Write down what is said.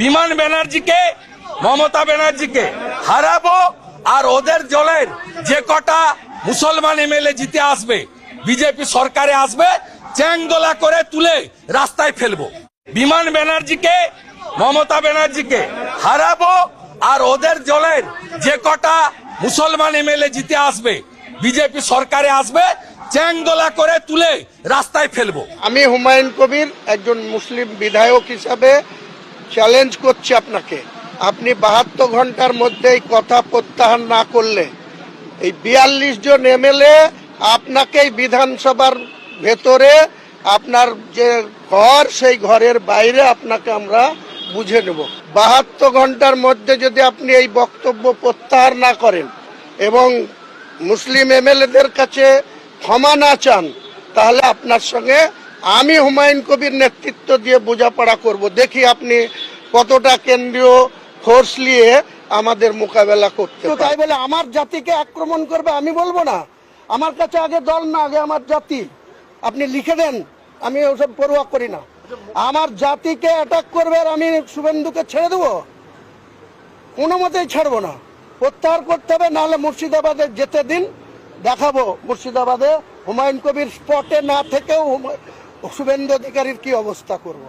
বিমান ব্যানার্জিকে, মমতা ব্যানার্জিকে হারাবো আর ওদের জলের যে কটা মুসলমান এমএলএ জিতে আসবে, বিজেপি সরকারে আসবে, চ্যাংদোলা করে তুলে রাস্তায় ফেলব। বিমান ব্যানার্জিকে, মমতা ব্যানার্জিকে হারাবো আর ওদের জলের যে কটা মুসলমান এমএলএ জিতে আসবে, বিজেপি সরকারে আসবে, চ্যাংদোলা করে তুলে রাস্তায় ফেলব। আমি হুমায়ুন কবির একজন মুসলিম বিধায়ক হিসাবে চ্যালেঞ্জ করছি আপনাকে। আপনি বাহাত্তর ঘণ্টার মধ্যে এই কথা প্রত্যাহার না করলে, এই বিয়াল্লিশ জন এমএলএ আপনাকেই বিধানসভার ভেতরে আপনার যে ঘর, সেই ঘরের বাইরে আপনাকে আমরা বুঝে নেব। বাহাত্তর ঘণ্টার মধ্যে যদি আপনি এই বক্তব্য প্রত্যাহার না করেন এবং মুসলিম এমএলএদের কাছে ক্ষমা না চান, তাহলে আপনার সঙ্গে আমি হুমায়ুন কবির নেতৃত্ব দিয়ে বোঝাপড়া করব। দেখি আপনি কতটা কেন্দ্রীয় ফোর্স নিয়ে আমাদের মোকাবেলা করতে তাই বলে আমার জাতিকে আক্রমণ করবে আমি বলব না। আমার কাছে আগে দল না আগে আমার জাতি। আপনি লিখে দেন আমি ওসব পড়ুয়া করি না। আমার জাতিকে অ্যাটাক করবে আর আমি শুভেন্দুকে ছেড়ে দেবো? কোনো মতেই ছাড়বো না। প্রত্যাহার করতে হবে নাহলে মুর্শিদাবাদে যেতে দিন দেখাবো মুর্শিদাবাদে হুমায়ুন কবির স্পটে না থেকেও শুভেন্দু অধিকারীর কি অবস্থা করব?